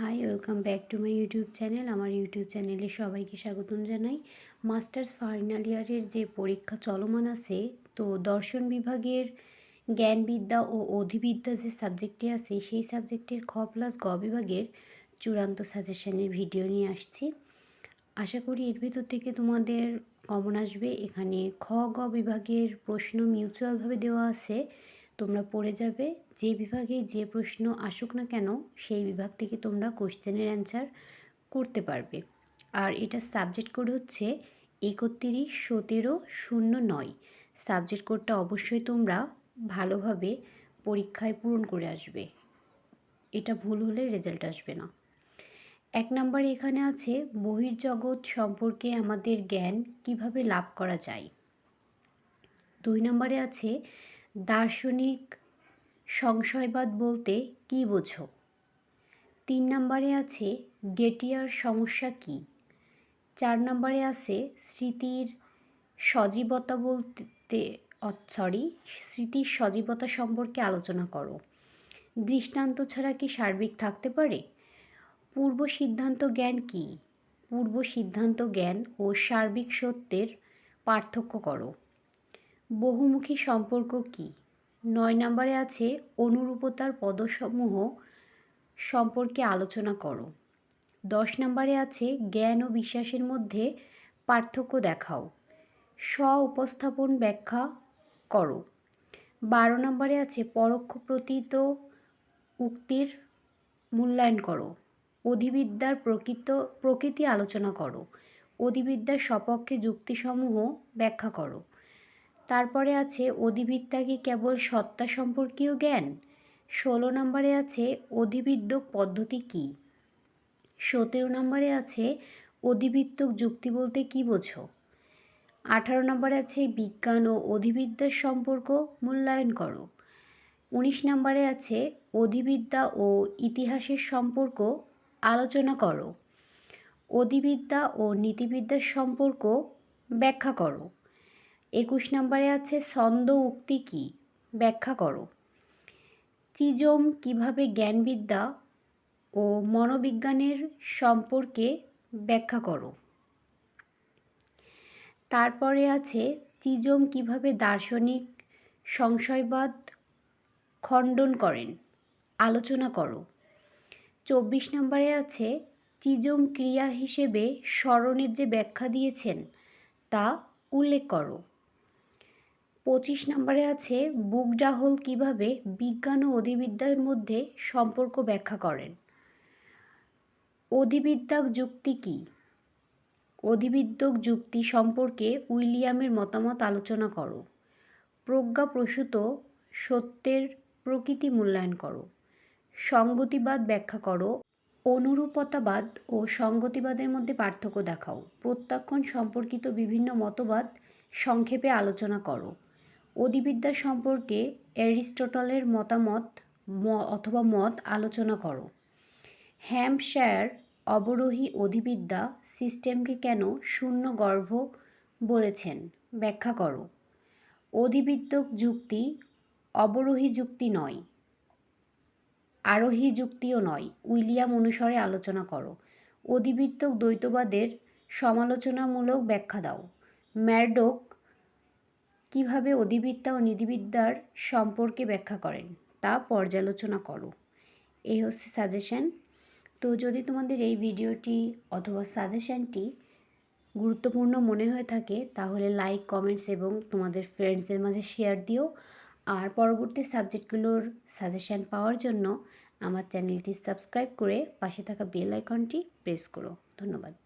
Hi welcome back to my YouTube channel আমার YouTube চ্যানেলে সবাইকে স্বাগতম জানাই। মাস্টার্স ফাইনাল ইয়ারের যে পরীক্ষা চলমান আছে, তো দর্শন বিভাগের জ্ঞানবিদ্যা ও অধিবিদ্যা যে সাবজেক্টটি আছে, সেই সাবজেক্টের খ প্লাস গ বিভাগের চূড়ান্ত সাজেশনের ভিডিও নিয়ে আসছি। আশা করি এর ভিতর থেকে তোমাদের কমন আসবে। এখানে খ, গ বিভাগের প্রশ্ন মিউচুয়ালভাবে দেওয়া আছে। তোমরা পড়ে যাবে। যে বিভাগে যে প্রশ্ন আসুক না কেন, সেই বিভাগ থেকে তোমরা কোশ্চেনের অ্যান্সার করতে পারবে। আর এটা সাবজেক্ট কোড হচ্ছে একত্রিশ সতেরো শূন্য নয়। সাবজেক্ট কোডটা অবশ্যই তোমরা ভালোভাবে পরীক্ষায় পূরণ করে আসবে। এটা ভুল হলে রেজাল্ট আসবে না। এক নম্বরে এখানে আছে, বহির্জগৎ সম্পর্কে আমাদের জ্ঞান কীভাবে লাভ করা যায়? দুই নম্বরে আছে দার্শনিক সংশয়বাদ বলতে কী বোঝো? তিন নম্বরে আছে গেটিয়ার সমস্যা কী? চার নম্বরে আছে স্মৃতির সজীবতা বলতে সরি স্মৃতির সজীবতা সম্পর্কে আলোচনা করো। দৃষ্টান্ত ছাড়া কি সার্বিক থাকতে পারে? পূর্ব সিদ্ধান্ত জ্ঞান কি? পূর্ব সিদ্ধান্ত জ্ঞান ও সার্বিক সত্যের পার্থক্য করো। বহুমুখী সম্পর্ক কি? নয় নম্বরে আছে অনুরূপতার পদসমূহ সম্পর্কে আলোচনা করো। দশ নম্বরে আছে জ্ঞান ও বিশ্বাসের মধ্যে পার্থক্য দেখাও। স্ব উপস্থাপন ব্যাখ্যা করো। বারো নম্বরে আছে পরোক্ষ প্রতীত উক্তির মূল্যায়ন করো। অধিবিদ্যার প্রকৃত, প্রকৃতি আলোচনা করো। অধিবিদ্যার সপক্ষে যুক্তিসমূহ ব্যাখ্যা করো। তারপরে আছে অধিবিদ্যা কি কেবল সত্তা সম্পর্কীয় জ্ঞান? ষোলো নম্বরে আছে অধিবিদ্যক পদ্ধতি কী? সতেরো নম্বরে আছে অধিবিদ্যক যুক্তি বলতে কী বোঝো? আঠারো নম্বরে আছে বিজ্ঞান ও অধিবিদ্যার সম্পর্ক মূল্যায়ন করো। উনিশ নম্বরে আছে অধিবিদ্যা ও ইতিহাসের সম্পর্ক আলোচনা করো। অধিবিদ্যা ও নীতিবিদ্যার সম্পর্ক ব্যাখ্যা করো। একুশ নম্বরে আছে ছন্দ উক্তি কী? ব্যাখ্যা করো। চিজম কীভাবে জ্ঞানবিদ্যা ও মনোবিজ্ঞানের সম্পর্কে ব্যাখ্যা করো। তারপরে আছে চিজম কীভাবে দার্শনিক সংশয়বাদ খণ্ডন করেন? আলোচনা করো। চব্বিশ নম্বরে আছে চিজম ক্রিয়া হিসেবে স্মরণের যে ব্যাখ্যা দিয়েছেন তা উল্লেখ করো। পঁচিশ নম্বরে আছে বুকডাহল কীভাবে বিজ্ঞান ও অধিবিদ্যার মধ্যে সম্পর্ক ব্যাখ্যা করেন? অধিবিদ্যাক যুক্তি কী? অধিবিদ্যক যুক্তি সম্পর্কে উইলিয়ামের মতামত আলোচনা করো। প্রজ্ঞাপ্রসূত সত্যের প্রকৃতি মূল্যায়ন করো। সঙ্গতিবাদ ব্যাখ্যা করো। অনুরূপতাবাদ ও সঙ্গতিবাদের মধ্যে পার্থক্য দেখাও। প্রত্যাখ্যান সম্পর্কিত বিভিন্ন মতবাদ সংক্ষেপে আলোচনা করো। অধিবিদ্যা সম্পর্কে অ্যারিস্টটলের মতামত অথবা মত আলোচনা করো। হ্যাম্পশায়ার অবরোহী অধিবিদ্যা সিস্টেমকে কেন শূন্য গর্ভ বলেছেন ব্যাখ্যা করো। অধিবিদ্যক যুক্তি অবরোহী যুক্তি নয়, আরোহী যুক্তিও নয়, উইলিয়াম অনুসারে আলোচনা করো। অধিবিদ্যক দ্বৈতবাদের সমালোচনামূলক ব্যাখ্যা দাও। ম্যারডোক কীভাবে অধিবিদ্যা ও নিধিবিদ্যার সম্পর্কে ব্যাখ্যা করেন, তা পর্যালোচনা করো। এই হচ্ছে সাজেশান তো যদি তোমাদের এই ভিডিওটি অথবা সাজেশানটি গুরুত্বপূর্ণ মনে হয়ে থাকে, তাহলে লাইক কমেন্টস এবং তোমাদের ফ্রেন্ডসদের মাঝে শেয়ার দিও। আর পরবর্তী সাবজেক্টগুলোর সাজেশান পাওয়ার জন্য আমার চ্যানেলটি সাবস্ক্রাইব করে পাশে থাকা বেল আইকনটি প্রেস করো। ধন্যবাদ।